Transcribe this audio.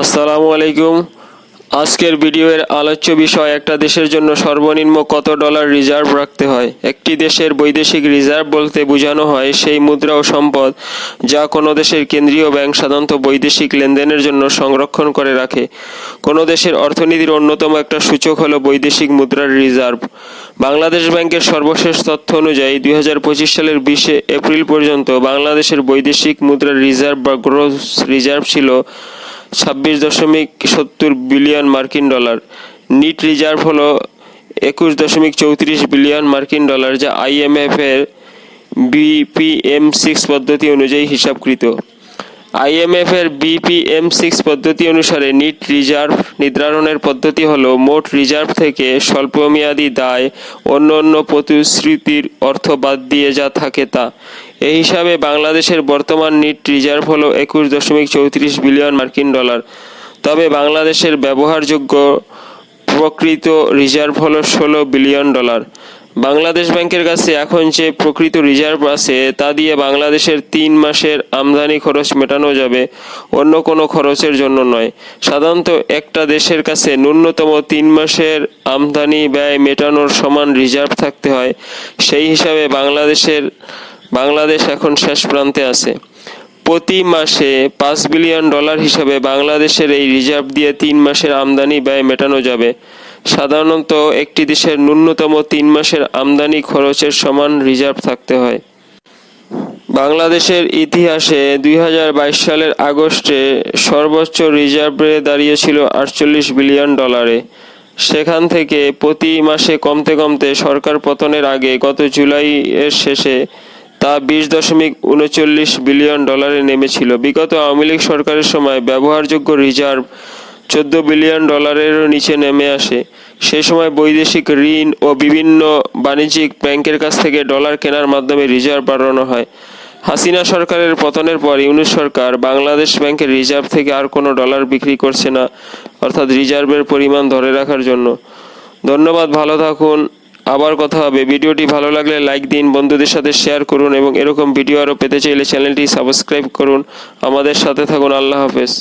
আসসালামু আলাইকুম। আজকের ভিডিওর আলোচ্য বিষয়, একটা দেশের জন্য সর্বনিম্ন কত ডলার রিজার্ভ রাখতে হয়? একটি দেশের বৈদেশিক রিজার্ভ বলতে বোঝানো হয় সেই মুদ্রা ও সম্পদ যা কোনো দেশের কেন্দ্রীয় ব্যাংক সাধারণত বৈদেশিক লেনদেনের জন্য সংরক্ষণ করে রাখে। কোনো দেশের অর্থনীতির অন্যতম একটা সূচক হলো বৈদেশিক মুদ্রার রিজার্ভ। বাংলাদেশ ব্যাংকের সর্বশেষ তথ্য অনুযায়ী, দুই হাজার পঁচিশ সালের বিশে এপ্রিল পর্যন্ত বাংলাদেশের বৈদেশিক মুদ্রার রিজার্ভ বা গ্রোস রিজার্ভ ছিল ছাব্বিশ দশমিক সত্তর বিলিয়ন মার্কিন ডলার। নিট রিজার্ভ হলো একুশ দশমিক চৌত্রিশ বিলিয়ন মার্কিন ডলার, যা আইএমএফ এর বিপিএম সিক্স পদ্ধতি অনুযায়ী হিসাবকৃত। আইএমএফ এর বিপিএম সিক্স পদ্ধতি অনুসারে নিট রিজার্ভ নির্ধারণের পদ্ধতি হলো মোট রিজার্ভ থেকে স্বল্পমেয়াদী দায় অন্য অন্য প্রতিশ্রুতির অর্থ বাদ দিয়ে যা থাকে তা। এই হিসাবে বাংলাদেশের বর্তমান নিট রিজার্ভ হলো একুশ দশমিক চৌত্রিশ বিলিয়ন মার্কিন ডলার। তবে বাংলাদেশের ব্যবহারযোগ্য প্রকৃত রিজার্ভ হলো ষোলো বিলিয়ন ডলার। বাংলাদেশ ব্যাংকের কাছে এখন যে প্রকৃত রিজার্ভ আছে, তা দিয়ে বাংলাদেশের তিন মাসের আমদানি খরচ মেটানো যাবে অন্য কোনো খরচের জন্য নয়। সাধারণত একটা দেশের কাছে ন্যূনতম তিন মাসের আমদানি ব্যয় মেটানোর সমান রিজার্ভ থাকতে হয়। সেই হিসাবে বাংলাদেশের বাংলাদেশ এখন শেষ প্রান্তে আছে। প্রতি মাসে পাঁচ বিলিয়ন ডলার হিসাবে বাংলাদেশের এই রিজার্ভ দিয়ে তিন মাসের আমদানি ব্যয় মেটানো যাবে। সাধারণত একটি দেশের ন্যূনতম তিন মাসের আমদানি খরচের সমান রিজার্ভ থাকতে হয়। বাংলাদেশের ইতিহাসে দুই হাজার বাইশ সালের আগস্টে সর্বোচ্চ রিজার্ভে দাঁড়িয়েছিল আটচল্লিশ বিলিয়ন ডলারে। সেখান থেকে প্রতি মাসে কমতে কমতে সরকার পতনের আগে গত জুলাই এর শেষে তা বিশ দশমিক উনচল্লিশ বিলিয়ন ডলারে নেমেছিল। বিগত আওয়ামী লীগ সরকারের সময় ব্যবহারযোগ্য রিজার্ভ চোদ্দ বিলিয়ন ডলারেরও নিচে নেমে আসে। সে সময় বৈদেশিক ঋণ ও বিভিন্ন বাণিজ্যিক ব্যাংকের কাছ থেকে ডলার কেনার মাধ্যমে রিজার্ভ বাড়ানো হয়। হাসিনা সরকারের পতনের পর ইউনিট সরকার বাংলাদেশ ব্যাংকের রিজার্ভ থেকে আর কোনো ডলার বিক্রি করছে না, অর্থাৎ রিজার্ভের পরিমাণ ধরে রাখার জন্য। ধন্যবাদ, ভালো থাকুন। আবার কথা হবে। ভিডিওটি ভালো লাগলে লাইক দিন, বন্ধুদের সাথে শেয়ার করুন এবং এরকম ভিডিও আরও পেতে চাইলে চ্যানেলটি সাবস্ক্রাইব করুন। আমাদের সাথে থাকুন, আল্লাহ হাফেজ।